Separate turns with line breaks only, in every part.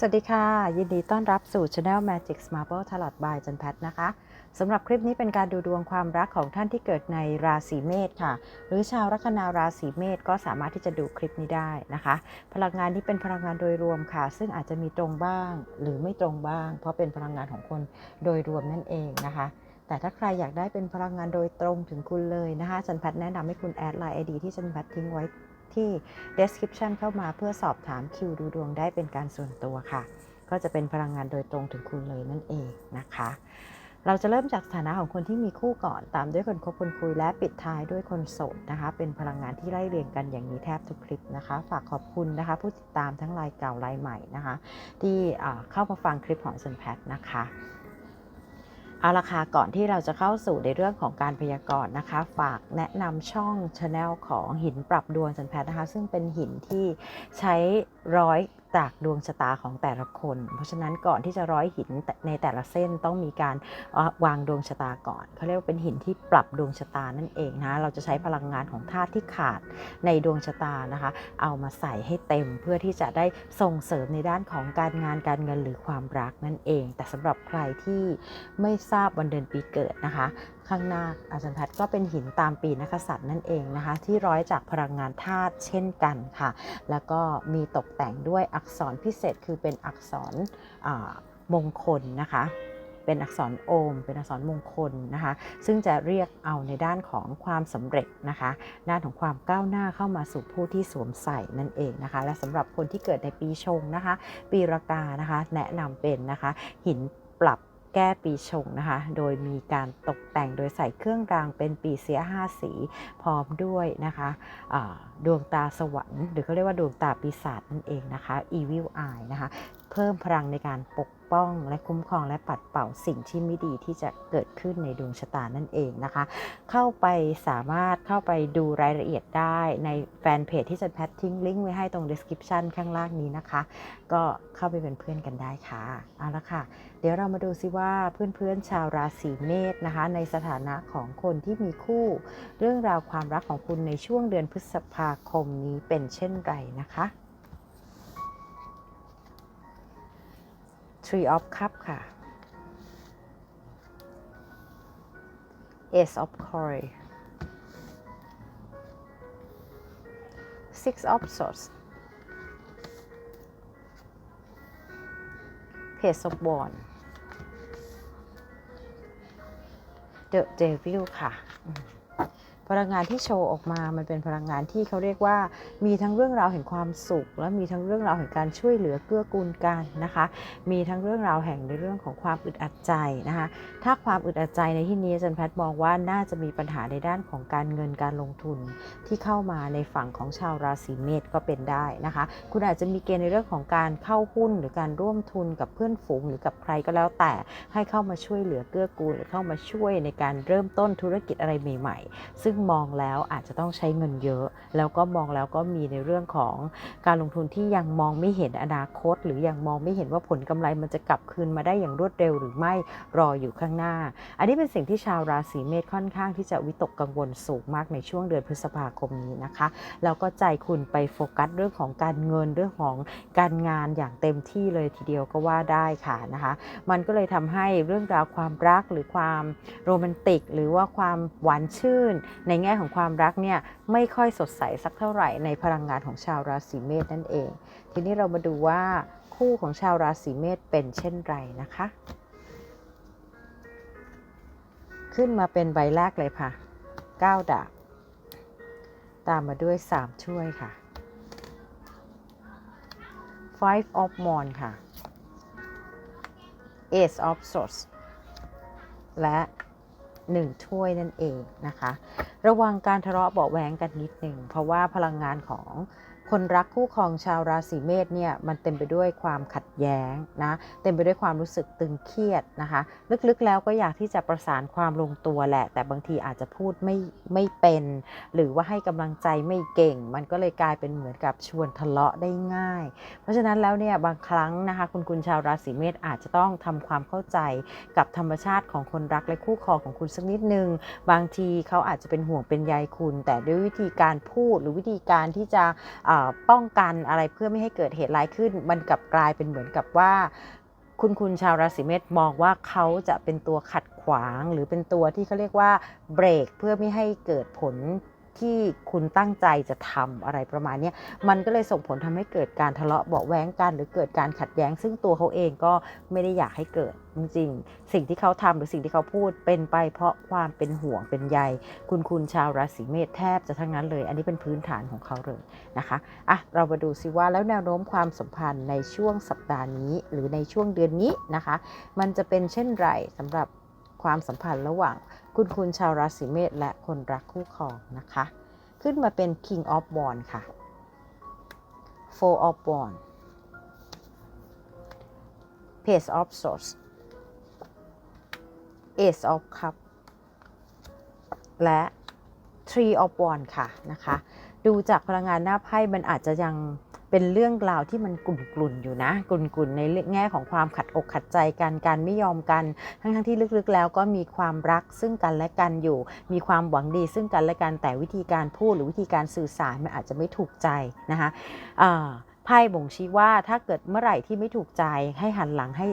สวัสดีค่ะ ยินดีต้อนรับสู่ Channel Magic Marble Tarot by จันแพทนะคะสำหรับคลิปนี้เป็นการดูดวงความรักของท่านที่เกิดในราศีเมษค่ะ หรือชาวลัคนาราศีเมษก็สามารถที่จะดูคลิปนี้ได้นะคะ พลังงานนี้เป็นพลังงานโดยรวมค่ะ ซึ่งอาจจะมีตรงบ้าง หรือไม่ตรงบ้าง เพราะเป็นพลังงานของคนโดยรวมนั่นเองนะคะแต่ถ้าใครอยากได้เป็นพลังงานโดยตรงถึงคุณเลยนะคะจันแพทแนะนำให้คุณแอดไลน์ไอดีที่จันแพททิ้งไว้ ที่ description เข้ามาเพื่อสอบถามคิวดูดวงได้เป็นการส่วนตัวค่ะ ก็จะเป็นพลังงานโดยตรงถึงคุณเลยนั่นเองนะคะ เราจะเริ่มจากสถานะของคนที่มีคู่ก่อนตามด้วยคนคบคนคุยและปิดท้ายด้วยคนโสดนะคะ เป็นพลังงานที่ไล่เรียงกันอย่างนี้แทบทุกคลิปนะคะ ฝากขอบคุณนะคะ ผู้ติดตามทั้งรายเก่ารายใหม่นะคะ ที่เข้ามาฟังคลิปของสันแพทนะคะ เอาละค่ะก่อนที่เราจะเข้าสู่ในเรื่องของการพยากรณ์นะคะ ฝากแนะนำช่องชาแนลของหินปรับดวงจันแพทนะคะ ซึ่งเป็นหินที่ใช้ร้อย จากดวงชะตาของแต่ละคน เพราะฉะนั้นก่อนที่จะร้อยหินในแต่ละเส้นต้องมีการวางดวงชะตาก่อนเขาเรียกว่าเป็นหินที่ปรับดวงชะตานั่นเองนะเราจะใช้พลังงานของธาตุที่ขาดในดวงชะตานะคะ เอามาใส่ให้เต็มเพื่อที่จะได้ส่งเสริมในด้านของการงานการเงินหรือความรักนั่นเอง แต่สำหรับใครที่ไม่ทราบวันเดือนปีเกิดนะคะ ข้างหน้าอาจารย์แพทย์ก็เป็นหินตามปีนักษัตริย์นั่นเองนะคะ ที่ร้อยจากพลังงานธาตุเช่นกันค่ะ แล้วก็มีตกแต่งด้วยอักษรพิเศษคือเป็นอักษรมงคลนะคะ เป็นอักษรโอม เป็นอักษรมงคลนะคะ ซึ่งจะเรียกเอาในด้านของความสำเร็จนะคะด้านของความก้าวหน้าเข้ามาสู่ผู้ที่สวมใส่นั่นเองนะคะ และสำหรับคนที่เกิดในปีชงนะคะ ปีรากานะคะ แนะนำเป็นนะคะหินปรับ แก้ปีชงนะคะ โดยมีการตกแต่งโดยใส่เครื่องรางเป็นปีเสียห้าสีพร้อมด้วยนะคะดวงตาสวรรค์ หรือเขาเรียกว่าดวงตาปีศาจนั่นเองนะคะ evil eye นะคะ เพิ่มพลังในการปกป้องและคุ้มครองและปัดเป่าสิ่งที่ไม่ดีที่จะเกิดขึ้นในดวงชะตานั่นเองนะคะ เข้าไปสามารถเข้าไปดูรายละเอียดได้ในแฟนเพจที่จันแพททิ้งลิงก์ไว้ให้ตรง description ข้างล่างนี้นะคะ ก็เข้าไปเป็นเพื่อนกันได้ค่ะ เอาละค่ะ เดี๋ยวเรามาดูซิว่าเพื่อนๆชาวราศีเมษนะคะ ในสถานะของคนที่มีคู่ เรื่องราวความรักของคุณในช่วงเดือนพฤษภาคมนี้เป็นเช่นไรนะคะ Tree of Cup ค่ะ Ace of Coins Six of Swords Page of Wands The Devil ค่ะอืม พลังงานที่โชว์ออกมามันเป็นพลังงานที่เขาเรียกว่า มีทั้งเรื่องราวแห่งความสุข และมีทั้งเรื่องราวแห่งการช่วยเหลือเกื้อกูลกันนะคะ มีทั้งเรื่องราวแห่งในเรื่องของความอึดอัดใจนะคะ ถ้าความอึดอัดใจในที่นี้อาจันแพทย์มองว่าน่าจะมีปัญหาในด้านของการเงินการลงทุนที่เข้ามาในฝั่งของชาวราศีเมษก็เป็นได้นะคะ คุณอาจจะมีเกณฑ์ในเรื่องของการเข้าหุ้นหรือการร่วมทุนกับเพื่อนฝูงหรือกับใครก็แล้วแต่ให้เข้ามาช่วยเหลือเกื้อกูลหรือเข้ามาช่วยในการเริ่มต้นธุรกิจอะไรใหม่ ๆ ซึ่งมองแล้วอาจจะต้องใช้เงินเยอะ แล้วก็มองแล้วก็มีในเรื่องของการลงทุนที่ยังมองไม่เห็นอนาคต หรือยังมองไม่เห็นว่าผลกำไรมันจะกลับคืนมาได้อย่างรวดเร็วหรือไม่รออยู่ข้างหน้า อันนี้เป็นสิ่งที่ชาวราศีเมษค่อนข้างที่จะวิตกกังวลสูงมากในช่วงเดือนพฤษภาคมนี้นะคะแล้วก็ใจคุณไปโฟกัสเรื่องของการเงินเรื่องของการงานอย่างเต็มที่เลยทีเดียวก็ว่าได้ค่ะนะคะ มันก็เลยทำให้เรื่องราวความรักหรือความโรแมนติก หรือว่าความหวานชื่นในแง่ของความรักเนี่ยไม่ค่อยสดใสสักเท่าไหร่ในพลังงานของชาวราศีเมษนั่นเอง ทีนี้เรามาดูว่าคู่ของชาวราศีเมษเป็นเช่นไรนะคะ ขึ้นมาเป็นใบแรกเลยค่ะ9ดาบตามมาด้วย 3 ช่วยค่ะ five of wands ค่ะ ace of swords และ 1 ถ้วยนั่นเองนะคะ ระวังการทะเลาะเบาะแว้งกันนิดหนึ่งเพราะว่าพลังงานของ คนรักคู่ครองชาวราศีเมษเนี่ยมันเต็มไปด้วยความขัดแย้งนะเต็มไปด้วยความรู้สึกตึงเครียดนะคะลึกๆแล้วก็อยากที่จะประสานความลงตัวแหละ แต่บางทีอาจจะพูดไม่ไม่เป็น หรือว่าให้กำลังใจไม่เก่ง มันก็เลยกลายเป็นเหมือนกับชวนทะเลาะได้ง่าย เพราะฉะนั้นแล้วเนี่ยบางครั้งนะคะคุณคุณชาวราศีเมษอาจจะต้องทำความเข้าใจกับธรรมชาติของคนรักและคู่ครองของคุณสักนิดนึง บางทีเขาอาจจะเป็นห่วงเป็นใยคุณ แต่ด้วยวิธีการพูดหรือวิธีการที่จะอ่าาป้องกันอะไรเพื่อไม่ให้เกิดเหตุร้ายขึ้น มันกลับกลายเป็นเหมือนกับว่า คุณคุณชาวราศีเมษมองว่าเขาจะเป็นตัวขัดขวาง หรือเป็นตัวที่เขาเรียกว่าเบรกเพื่อไม่ให้เกิดผล ที่คุณตั้งใจจะทำอะไรประมาณนี้มันก็เลยส่งผลทำให้เกิดการทะเลาะเบาแว้งกันหรือเกิดการขัดแย้ง ซึ่งตัวเขาเองก็ไม่ได้อยากให้เกิดจริงๆสิ่งที่เขาทำหรือสิ่งที่เขาพูดเป็นไปเพราะความเป็นห่วงเป็นใยคุณคุณชาวราศีเมษแทบจะทั้งนั้นเลย อันนี้เป็นพื้นฐานของเขาเลยนะคะอะเรามาดูซิว่าแล้วแนวโน้มความสัมพันธ์ในช่วงสัปดาห์นี้ หรือในช่วงเดือนนี้นะคะ มันจะเป็นเช่นไรสำหรับความสัมพันธ์ระหว่าง คุณคุณชาวราศีเมษและคนรักคู่ครองนะคะ ขึ้นมาเป็น King of w a n d ค่ะ Four of w a n d Page of Swords Ace of Cup และ Three of w a n d ค่ะนะคะ ดูจากพลังงานหน้าไพ่มันอาจจะยัง เป็นเรื่องราวที่มันกลุ่นๆอยู่นะกลุ่นๆในแง่ของความขัดอกขัดใจกันการไม่ยอมกัน ทั้งๆที่ลึกๆแล้วก็มีความรักซึ่งกันและกันอยู่ มีความหวังดีซึ่งกันและกันแต่วิธีการพูดหรือวิธีการสื่อสารมันอาจจะไม่ถูกใจนะคะไพ่บ่งชี้ว่าถ้าเกิดเมื่อไหร่ที่ไม่ถูกใจให้หันหลังให้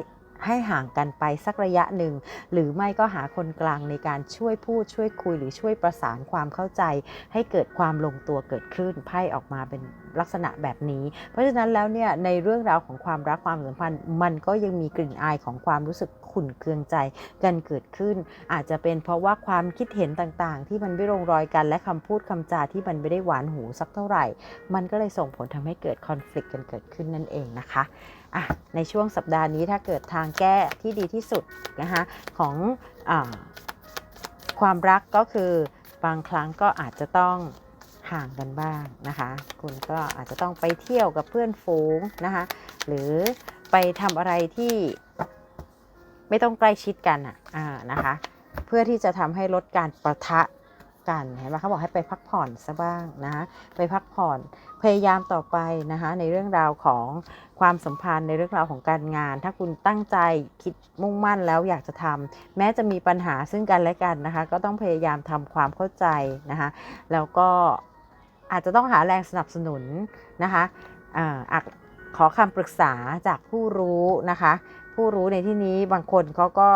ให้ห่างกันไปสักระยะหนึ่ง หรือไม่ก็หาคนกลางในการช่วยพูดช่วยคุยหรือช่วยประสานความเข้าใจ ให้เกิดความลงตัวเกิดขึ้นไพ่ออกมาเป็นลักษณะแบบนี้ เพราะฉะนั้นแล้วเนี่ยในเรื่องราวของความรักความสัมพันธ์ มันก็ยังมีกลิ่นอายของความรู้สึกขุ่นเคืองใจกันเกิดขึ้น อาจจะเป็นเพราะว่าความคิดเห็นต่างๆ ที่มันไม่ลงรอยกันและคำพูดคำจาที่มันไม่ได้หวานหูสักเท่าไหร่ มันก็เลยส่งผลทำให้เกิดคอน FLICT กันเกิดขึ้นนั่นเองนะคะ อะในช่วงสัปดาห์นี้ถ้าเกิดทางแก้ที่ดีที่สุดนะคะของอความรักก็คือบางครั้งก็อาจจะต้องห่างกันบ้างนะคะ คุณก็อาจจะต้องไปเที่ยวกับเพื่อนฝูงนะคะ หรือไปทำอะไรที่ไม่ต้องใกล้ชิดกันอะอ่านะคะ เพื่อที่จะทำให้ลดการประทะ กันเห็นไหมเขาบอกให้ไปพักผ่อนซะบ้างนะคะไปพักผ่อนพยายามต่อไปนะคะในเรื่องราวของความสัมพันธ์ในเรื่องราวของการงาน ถ้าคุณตั้งใจคิดมุ่งมั่นแล้วอยากจะทำแม้จะมีปัญหาซึ่งกันและกันนะคะ ก็ต้องพยายามทำความเข้าใจนะคะแล้วก็อาจจะต้องหาแรงสนับสนุนนะคะอ่าอะขอคำปรึกษาจากผู้รู้นะคะ ผู้รู้ในที่นี้บางคนเขาก็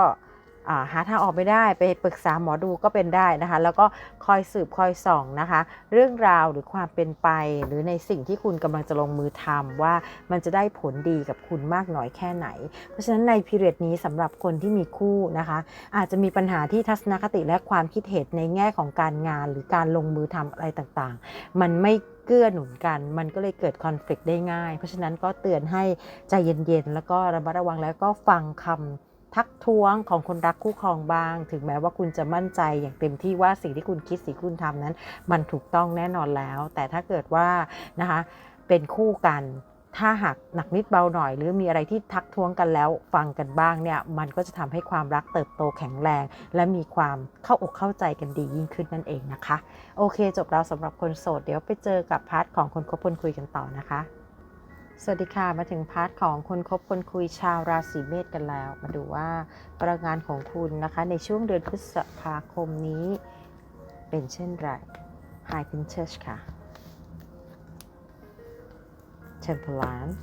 หาทางออกไม่ได้ไปปรึกษาหมอดูก็เป็นได้นะคะ แล้วก็คอยสืบคอยส่องนะคะ เรื่องราวหรือความเป็นไป หรือในสิ่งที่คุณกำลังจะลงมือทำว่ามันจะได้ผลดีกับคุณมากน้อยแค่ไหน เพราะฉะนั้นในพีเรียดนี้สำหรับคนที่มีคู่นะคะ อาจจะมีปัญหาที่ทัศนคติและความคิดเห็นในแง่ของการงาน หรือการลงมือทำอะไรต่างๆ มันไม่เกื้อหนุนกัน มันก็เลยเกิดคอน FLICT ได้ง่าย เพราะฉะนั้นก็เตือนให้ใจเย็นๆ แล้วก็ระมัดระวังแล้วก็ฟังคำ ทักท้วงของคนรักคู่ครองบ้าง ถึงแม้ว่าคุณจะมั่นใจอย่างเต็มที่ว่าสิ่งที่คุณคิดสิ่งที่คุณทำนั้น มันถูกต้องแน่นอนแล้ว แต่ถ้าเกิดว่านะคะเป็นคู่กันถ้าหากหนักนิดเบาหน่อย หรือมีอะไรที่ทักท้วงกันแล้วฟังกันบ้างเนี่ยมันก็จะทำให้ความรักเติบโตแข็งแรง และมีความเข้าอกเข้าใจกันดียิ่งขึ้นนั่นเองนะคะ โอเค จบแล้วสำหรับคนโสด เดี๋ยวไปเจอกับพาร์ทของคนคบคนคุยกันต่อนะคะ สวัสดีค่ะ มาถึงพาร์ทของคนคบคนคุยชาวราศีเมษกันแล้ว มาดูว่าพลังงานของคุณนะคะ ในช่วงเดือนพฤษภาคมนี้ เป็นเช่นไร High Princess ค่ะ Temperance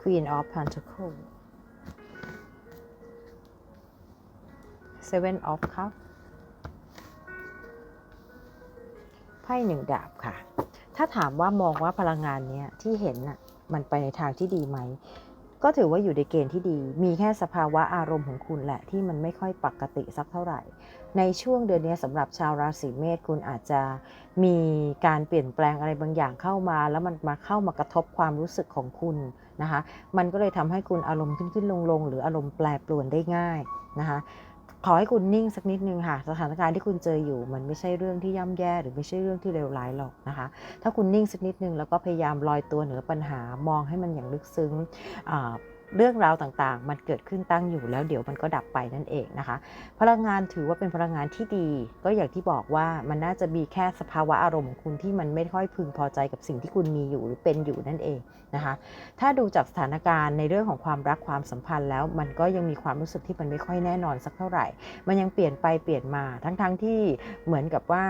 Queen of Pentacles Seven of Cups ไพ่หนึ่งดาบค่ะ ถ้าถามว่ามองว่าพลังงานเนี้ยที่เห็นน่ะมันไปในทางที่ดีไหม ก็ถือว่าอยู่ในเกณฑ์ที่ดี มีแค่สภาวะอารมณ์ของคุณแหละที่มันไม่ค่อยปกติสักเท่าไหร่ ในช่วงเดือนนี้สำหรับชาวราศีเมษคุณอาจจะมีการเปลี่ยนแปลงอะไรบางอย่างเข้ามา แล้วมันมาเข้ามากระทบความรู้สึกของคุณนะคะ มันก็เลยทำให้คุณอารมณ์ขึ้นขึ้นลงลงหรืออารมณ์แปรปรวนได้ง่ายนะคะ ขอให้คุณนิ่งสักนิดนึงค่ะ สถานการณ์ที่คุณเจออยู่ มันไม่ใช่เรื่องที่ย่ำแย่หรือไม่ใช่เรื่องที่เลวร้ายหรอกนะคะ ถ้าคุณนิ่งสักนิดนึงแล้วก็พยายามลอยตัวเหนือปัญหามองให้มันอย่างลึกซึ้ง เรื่องราวต่างๆ มันเกิดขึ้นตั้งอยู่แล้วเดี๋ยวมันก็ดับไปนั่นเองนะคะ พลังงานถือว่าเป็นพลังงานที่ดี ก็อย่างที่บอกว่ามันน่าจะมีแค่สภาวะอารมณ์ของคุณที่มันไม่ค่อยพึงพอใจกับสิ่งที่คุณมีอยู่หรือเป็นอยู่นั่นเองนะคะ ถ้าดูจากสถานการณ์ในเรื่องของความรักความสัมพันธ์แล้ว มันก็ยังมีความรู้สึกที่มันไม่ค่อยแน่นอนสักเท่าไหร่ มันยังเปลี่ยนไปเปลี่ยนมาทั้งๆทที่เหมือนกับว่า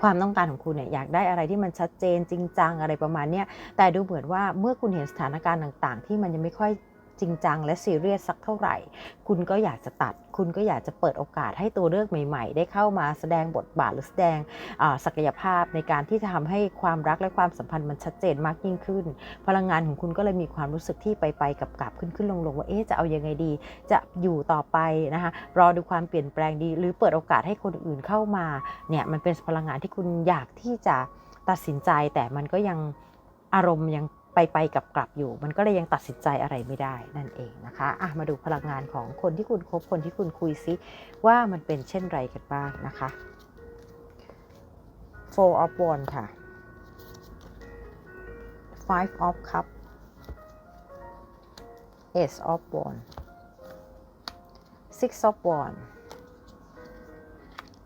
ความต้องการของคุณเนี่ยอยากได้อะไรที่มันชัดเจนจริงจังอะไรประมาณเนี้ยแต่ดูเหมือนว่าเมื่อคุณเห็นสถานการณ์ต่าง ๆ ที่มันยังไม่ค่อย จริงจังและซีเรียสสักเท่าไหร่ คุณก็อยากจะตัด คุณก็อยากจะเปิดโอกาสให้ตัวเลือกใหม่ ๆ ได้เข้ามาแสดงบทบาทหรือแสดงศักยภาพในการที่จะทำให้ความรักและความสัมพันธ์มันชัดเจนมากยิ่งขึ้น พลังงานของคุณก็เลยมีความรู้สึกที่ไปไปกับกลับขึ้นขึ้นลงลงว่าเอ๊ะจะเอายังไงดี จะอยู่ต่อไปนะคะรอดูความเปลี่ยนแปลงดี หรือเปิดโอกาสให้คนอื่นเข้ามาเนี่ยมันเป็นพลังงานที่คุณอยากที่จะตัดสินใจแต่มันก็ยังอารมณ์ยัง ไปไปกับกลับอยู่ มันก็เลยยังตัดสินใจอะไรไม่ได้นั่นเองนะคะอะมาดูพลังงานของคนที่คุณคบคนที่คุณคุยซิว่ามันเป็นเช่นไรกันบ้างนะคะ Four of Wands ค่ะ Five of Cup Ace of Wands Six of Wands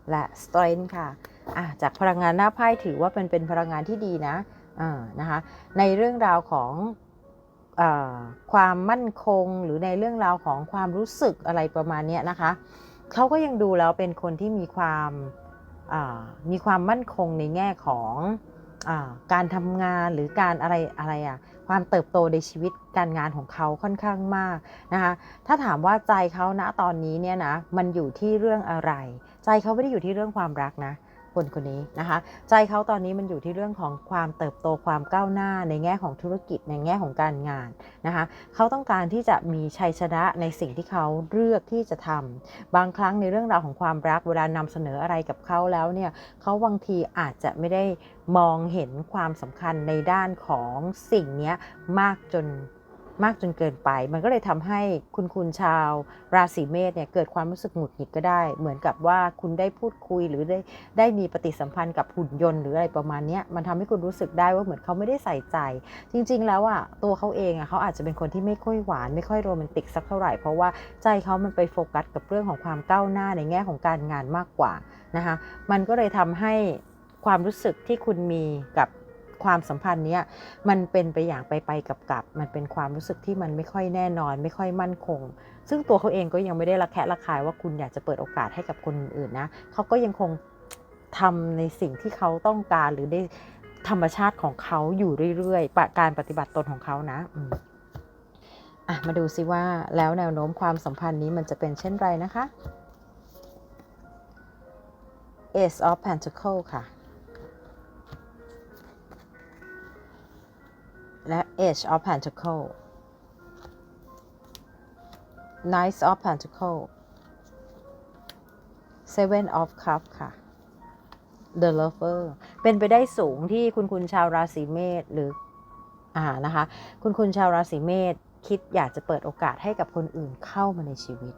และ Strength ค่ะอะจากพลังงานหน้าไพ่ถือว่าเป็นเป็นพลังงานที่ดีนะ นะคะในเรื่องราวของอความมั่นคงหรือในเรื่องราวของความรู้สึกอะไรประมาณนี้นะคะเขาก็ยังดูแล้วเป็นคนที่มีความมีความมั่นคงในแง่ของอการทำงานหรือการอะไรอะไรอะความเติบโตในชีวิตการงานของเขาค่อนข้างมากนะคะถ้าถามว่าใจเขาณตอนนี้เนี่ยนะมันอยู่ที่เรื่องอะไร ใจเขาไม่ได้อยู่ที่เรื่องความรักนะ คนคนนี้นะคะ ใจเขาตอนนี้มันอยู่ที่เรื่องของความเติบโตความก้าวหน้าในแง่ของธุรกิจในแง่ของการงานนะคะเขาต้องการที่จะมีชัยชนะในสิ่งที่เขาเลือกที่จะทำบางครั้งในเรื่องราวของความรักเวลานำเสนออะไรกับเขาแล้วเนี่ยเขาบางทีอาจจะไม่ได้มองเห็นความสำคัญในด้านของสิ่งนี้มากจน มากจนเกินไป มันก็เลยทำให้คุณคุณชาวราศีเมษเนี่ยเกิดความรู้สึกหงุดหงิดก็ได้ เหมือนกับว่าคุณได้พูดคุยหรือได้ได้มีปฏิสัมพันธ์กับหุ่นยนต์หรืออะไรประมาณนี้มันทำให้คุณรู้สึกได้ว่าเหมือนเขาไม่ได้ใส่ใจ จริง ๆ แล้วอะตัวเขาเองอะเขาอาจจะเป็นคนที่ไม่ค่อยหวาน ไม่ค่อยโรแมนติกสักเท่าไหร่เพราะว่าใจเขามันไปโฟกัสกับเรื่องของความก้าวหน้าในแง่ของการงานมากกว่านะคะมันก็เลยทำให้ความรู้สึกที่คุณมีกับ ความสัมพันธ์เนี้ยมันเป็นไปอย่างไปไปกับกับ มันเป็นความรู้สึกที่มันไม่ค่อยแน่นอน ไม่ค่อยมั่นคง ซึ่งตัวเขาเองก็ยังไม่ได้ระแคะระคายว่าคุณอยากจะเปิดโอกาสให้กับคนอื่นนะเขาก็ยังคงทำในสิ่งที่เขาต้องการหรือได้ธรรมชาติของเขาอยู่เรื่อยๆปะการปฏิบัติตนของเขานะอะมาดูซิว่าแล้วแนวโน้มความสัมพันธ์นี้มันจะเป็นเช่นไรนะคะ Ace of Pentacle ค่ะ Age of Pentacle Knight of Pentacle Seven of Cup ค่ะ The Lover เป็นไปได้สูงที่คุณคุณชาวราศีเมษหรืออ่านะคะ คุณคุณชาวราศีเมษคิดอยากจะเปิดโอกาสให้กับคนอื่นเข้ามาในชีวิต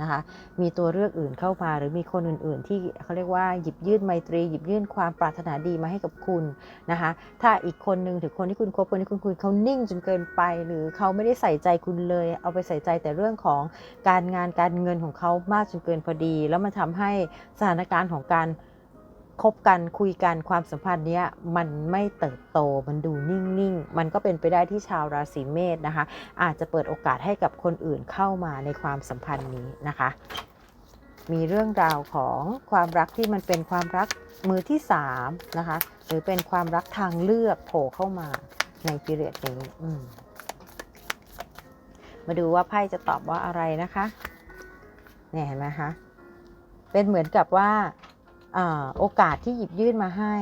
นะคะมีตัวเลือกอื่นเข้ามาหรือมีคนอื่น ๆ ที่เขาเรียกว่าหยิบยื่นไมตรี หยิบยื่นความปรารถนาดีมาให้กับคุณนะคะถ้าอีกคนหนึ่งถึงคนที่คุณคบคนที่คุณคุยเขานิ่งจนเกินไป หรือเขาไม่ได้ใส่ใจคุณเลย เอาไปใส่ใจแต่เรื่องของการงานการเงินของเขามากจนเกินพอดี แล้วมันทำให้สถานการณ์ของการ คบกันคุยกันความสัมพันธ์เนี้ยมันไม่เติบโตมันดูนิ่งๆ มันก็เป็นไปได้ที่ชาวราศีเมษนะคะ อาจจะเปิดโอกาสให้กับคนอื่นเข้ามาในความสัมพันธ์นี้นะคะ มีเรื่องราวของความรักที่มันเป็นความรักมือที่3นะคะ หรือเป็นความรักทางเลือกโผล่เข้ามาในพิเรดนี้อืมมาดูว่าไพ่จะตอบว่าอะไรนะคะเนี่ยเห็นไหมคะเป็นเหมือนกับว่า โอกาสที่หยิบยื่นมาให้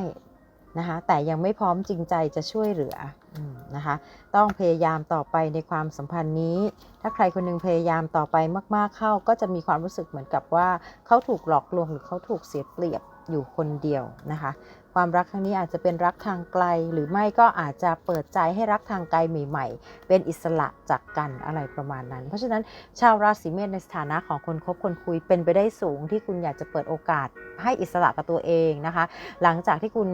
นะคะแต่ยังไม่พร้อมจริงใจจะช่วยเหลืออนะคะต้องพยายามต่อไปในความสัมพันธ์นี้ ถ้าใครคนหนึงพยายามต่อไปมาก ๆเข้า ก็จะมีความรู้สึกเหมือนกับว่าเขาถูกหลอกลวงหรือเขาถูกเสียเปรียบอยู่คนเดียวนะคะ ความรักครั้งนี้อาจจะเป็นรักทางไกล หรือไม่ก็อาจจะเปิดใจให้รักทางไกลใหม่ ๆ เป็นอิสระจากกันอะไรประมาณนั้น เพราะฉะนั้นชาวราศีเมษในสถานะของคนคบคนคุยเป็นไปได้สูงที่คุณอยากจะเปิดโอกาสให้อิสระกับตัวเองนะคะ หลังจากที่คุณ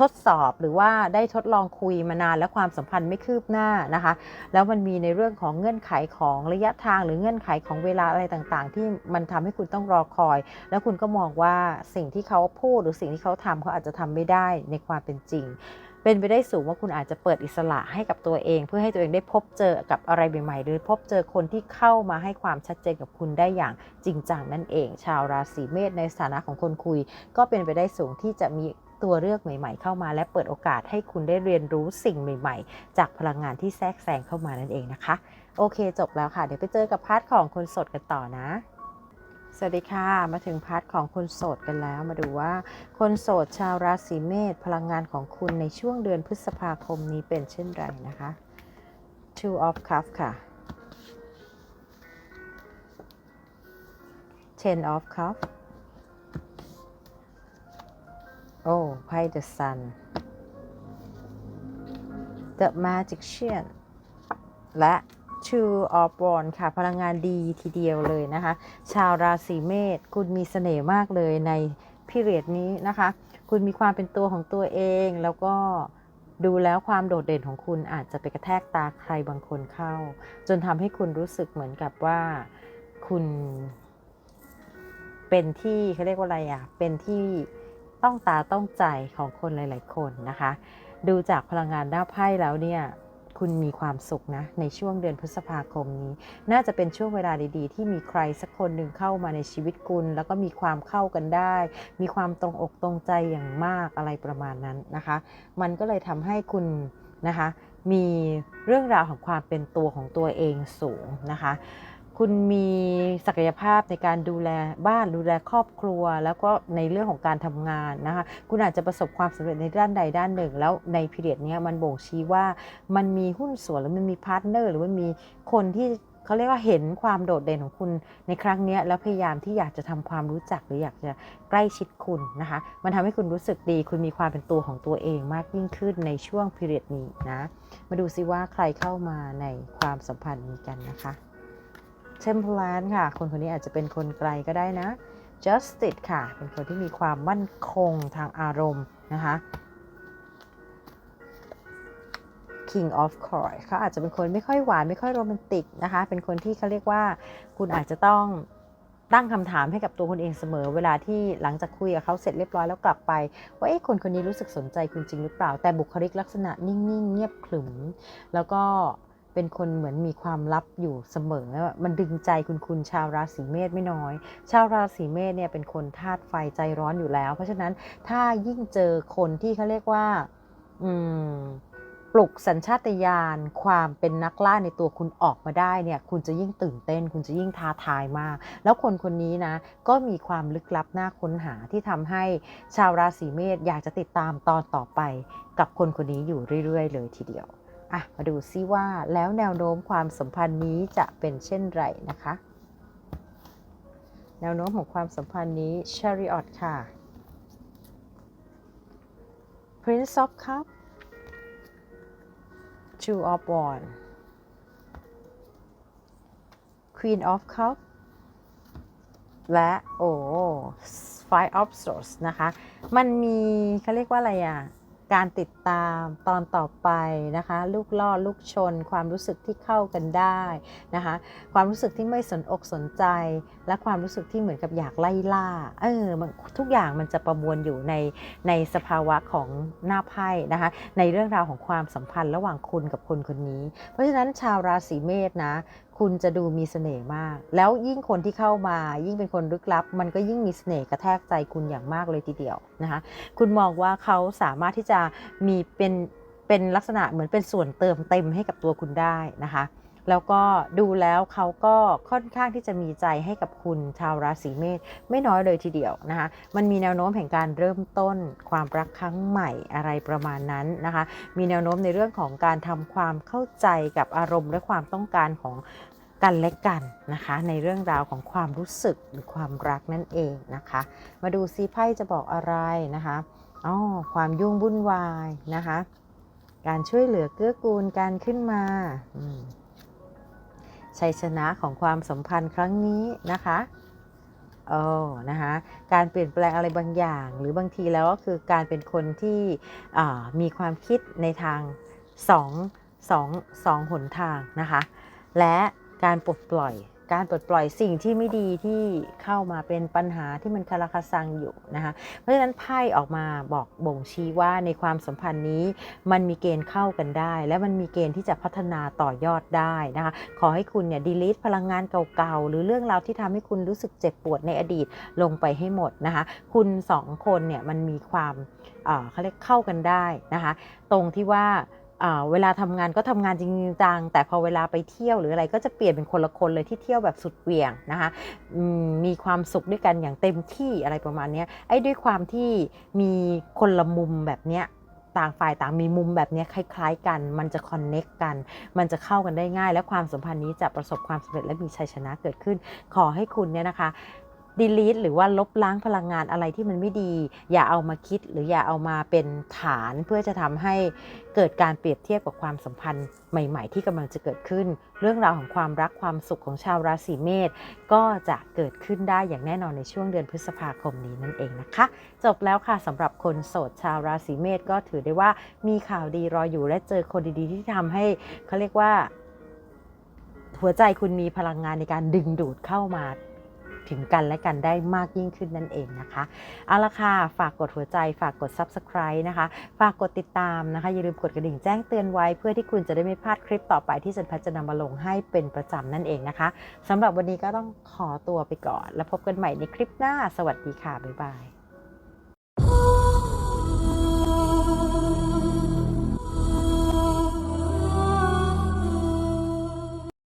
ทดสอบหรือว่าได้ทดลองคุยมานานและความสัมพันธ์ไม่คืบหน้านะคะ แล้วมันมีในเรื่องของเงื่อนไขของระยะทางหรือเงื่อนไขของเวลาอะไรต่างๆ ที่มันทำให้คุณต้องรอคอย แล้วคุณก็มองว่าสิ่งที่เขาพูดหรือสิ่งที่เขาทำเขาอาจจะทำไม่ได้ในความเป็นจริงเป็นไปได้สูงว่าคุณอาจจะเปิดอิสระให้กับตัวเอง เพื่อให้ตัวเองได้พบเจอกับอะไรใหม่ๆ หรือพบเจอคนที่เข้ามาให้ความชัดเจนกับคุณได้อย่างจริงจังนั่นเอง ชาวราศีเมษในสถานะของคนคุย ก็เป็นไปได้สูงที่จะมี ตัวเลือกใหม่ ๆ เข้ามา และเปิดโอกาสให้คุณได้เรียนรู้สิ่งใหม่ ๆ จากพลังงานที่แทรกแซงเข้ามานั่นเองนะคะ โอเค จบแล้วค่ะ เดี๋ยวไปเจอกับพาร์ทของคนสดกันต่อนะสวัสดีค่ะ มาถึงพาร์ทของคนโสดกันแล้ว มาดูว่า คนโสดชาวราศีเมษพลังงานของคุณในช่วงเดือนพฤษภาคมนี้เป็นเช่นไรนะคะ Two of Cups ค่ะ Ten of Cups โอ้ไพ่ The Sun The Magician และ Two of Wands ค่ะ พลังงานดีทีเดียวเลยนะคะ ชาวราศีเมษคุณมีเสน่ห์มากเลยในพิเรียดนี้นะคะ คุณมีความเป็นตัวของตัวเองแล้วก็ดูแล้วความโดดเด่นของคุณอาจจะไปกระแทกตาใครบางคนเข้า จนทำให้คุณรู้สึกเหมือนกับว่าคุณ เป็นที่เขาเรียกว่าอะไรอะ เป็นที่ ต้องตาต้องใจของคนหลาย ๆ คนนะคะ ดูจากพลังงานด้าไพ่แล้วเนี่ยคุณมีความสุขนะในช่วงเดือนพฤษภาคมนี้ น่าจะเป็นช่วงเวลาดีๆ ที่มีใครสักคนหนึ่งเข้ามาในชีวิตคุณ แล้วก็มีความเข้ากันได้ มีความตรงอกตรงใจอย่างมากอะไรประมาณนั้นนะคะ มันก็เลยทำให้คุณนะคะ มีเรื่องราวของความเป็นตัวของตัวเองสูงนะคะ คุณมีศักยภาพในการดูแลบ้านดูแลครอบครัว แล้วก็ในเรื่องของการทำงานนะคะคุณอาจจะประสบความสำเร็จในด้านใดด้านหนึ่ง แล้วในพีเรียดนี้มันบ่งชี้ว่ามันมีหุ้นส่วนหรือมันมีพาร์ทเนอร์หรือมันมีคนที่เขาเรียกว่าเห็นความโดดเด่นของคุณในครั้งนี้แล้วพยายามที่อยากจะทำความรู้จักหรืออยากจะใกล้ชิดคุณนะคะ มันทำให้คุณรู้สึกดี คุณมีความเป็นตัวของตัวเองมากยิ่งขึ้นในช่วงพีเรียดนี้นะ มาดูซิว่าใครเข้ามาในความสัมพันธ์นี้กันนะคะ เทมเพลนค่ะ คนคนนี้อาจจะเป็นคนไกลก็ได้นะ Justice ค่ะ เป็นคนที่มีความมั่นคงทางอารมณ์นะคะ King of c o r d เขาอาจจะเป็นคนไม่ค่อยหวานไม่ค่อยโรแมนติกนะคะ เป็นคนที่เขาเรียกว่าคุณอาจจะต้องตั้งคำถามให้กับตัวคุณเองเสมอ เวลาที่หลังจากคุยกับเขาเสร็จเรียบร้อยแล้วกลับไป ว่าเอ๊ะคนคนนี้รู้สึกสนใจคุณจริงหรือเปล่า แต่บุคลิกลักษณะนิ่งๆ เงียบขรึม แล้วก็ เป็นคนเหมือนมีความลับอยู่เสมอ มันดึงใจคุณคุณชาวราศีเมษไม่น้อย ชาวราศีเมษเนี่ยเป็นคนธาตุไฟใจร้อนอยู่แล้ว เพราะฉะนั้นถ้ายิ่งเจอคนที่เขาเรียกว่าอืมปลุกสัญชาตญาณความเป็นนักล่าในตัวคุณออกมาได้เนี่ยคุณจะยิ่งตื่นเต้น คุณจะยิ่งท้าทายมาก แล้วคนคนนี้นะ ก็มีความลึกลับน่าค้นหาที่ทำให้ชาวราศีเมษอยากจะติดตามตอนต่อไปกับคนคนนี้อยู่เรื่อย ๆ เลยทีเดียว อะมาดูซิว่าแล้วแนวโน้มความสัมพันธ์นี้จะเป็นเช่นไรนะคะ แนวโน้มของความสัมพันธ์นี้ Chariot ค่ะ Prince of Cup Two of Wands Queen of Cup และโอ้ Five of Swords นะคะ มันมีเขาเรียกว่าอะไรอะ การติดตามตอนต่อไปนะคะ ลูกล่อลูกชน ความรู้สึกที่เข้ากันได้นะคะ ความรู้สึกที่ไม่สนอกสนใจ และความรู้สึกที่เหมือนกับอยากไล่ล่า เออทุกอย่างมันจะประมวลอยู่ในในสภาวะของหน้าไพ่นะคะ ในเรื่องราวของความสัมพันธ์ระหว่างคุณกับคนคนนี้ เพราะฉะนั้นชาวราศีเมษนะ คุณจะดูมีเสน่ห์มาก แล้วยิ่งคนที่เข้ามา ยิ่งเป็นคนลึกลับ มันก็ยิ่งมีเสน่ห์กระแทกใจคุณอย่างมากเลยทีเดียวนะคะคุณมองว่าเขาสามารถที่จะมีเป็นเป็นลักษณะเหมือนเป็นส่วนเติมเต็มให้กับตัวคุณได้นะคะแล้วก็ดูแล้วเขาก็ค่อนข้างที่จะมีใจให้กับคุณชาวราศีเมษไม่น้อยเลยทีเดียวนะคะ มันมีแนวโน้มแห่งการเริ่มต้นความรักครั้งใหม่อะไรประมาณนั้นนะคะ มีแนวโน้มในเรื่องของการทำความเข้าใจกับอารมณ์และความต้องการของ กันและกันนะคะ ในเรื่องราวของความรู้สึกหรือความรักนั่นเองนะคะ มาดูซีไพ่จะบอกอะไรนะคะอ๋อความยุ่งวุ่นวายนะคะ การช่วยเหลือเกื้อกูลการขึ้นมามชัยชนะของความสัมพันธ์ครั้งนี้นะคะโอ้นะคะการเปลี่ยนแปลงอะไรบางอย่าง หรือบางทีแล้วก็คือการเป็นคนที่มีความคิดในทางสองสองสองหนทางนะคะ และ การปลดปล่อย การปลดปล่อยสิ่งที่ไม่ดีที่เข้ามาเป็นปัญหาที่มันคาราคาซังอยู่นะคะเพราะฉะนั้นไพ่ออกมาบอกบ่งชี้ว่าในความสัมพันธ์นี้ มันมีเกณฑ์เข้ากันได้ และมันมีเกณฑ์ที่จะพัฒนาต่อยอดได้นะคะขอให้คุณเนี่ยดีลิทพลังงานเก่าๆ หรือเรื่องราวที่ทำให้คุณรู้สึกเจ็บปวดในอดีตลงไปให้หมดนะคะคุณสองคนเนี่ยมันมีความเขาเรียกเข้ากันได้นะคะตรงที่ว่า เวลาทำงานก็ทำงานจริงจังแต่พอเวลาไปเที่ยวหรืออะไรก็จะเปลี่ยนเป็นคนละคนเลยที่เที่ยวแบบสุดเหวี่ยงนะคะมีความสุขด้วยกันอย่างเต็มที่อะไรประมาณนี้ไอ้ด้วยความที่มีคนละมุมแบบเนี้ยต่างฝ่ายต่างมีมุมแบบนี้คล้ายๆกัน มันจะคอนเน็กกัน มันจะเข้ากันได้ง่าย และความสัมพันธ์นี้จะประสบความสำเร็จและมีชัยชนะเกิดขึ้น ขอให้คุณเนี่ยนะคะ delete หรือว่าลบล้างพลังงานอะไรที่มันไม่ดี อย่าเอามาคิดหรืออย่าเอามาเป็นฐานเพื่อจะทำให้เกิดการเปรียบเทียบกับความสัมพันธ์ใหม่ ๆ ที่กำลังจะเกิดขึ้น เรื่องราวของความรักความสุขของชาวราศีเมษก็จะเกิดขึ้นได้อย่างแน่นอนในช่วงเดือนพฤษภาคมนี้นั่นเองนะคะ จบแล้วค่ะสำหรับคนโสดชาวราศีเมษก็ถือได้ว่ามีข่าวดีรออยู่และเจอคนดีๆ ที่ทำให้เขาเรียกว่าหัวใจคุณมีพลังงานในการดึงดูดเข้ามา ถึงกันและกันได้มากยิ่งขึ้นนั่นเองนะคะเอาละค่ะฝากกดหัวใจ ฝากกด subscribe นะคะ ฝากกดติดตามนะคะ อย่าลืมกดกระดิ่งแจ้งเตือนไว้ เพื่อที่คุณจะได้ไม่พลาดคลิปต่อไปที่จันพัฒจะนำมาลงให้เป็นประจำนั่นเองนะคะสำหรับวันนี้ก็ต้องขอตัวไปก่อน แล้วพบกันใหม่ในคลิปหน้า สวัสดีค่ะบ๊ายบาย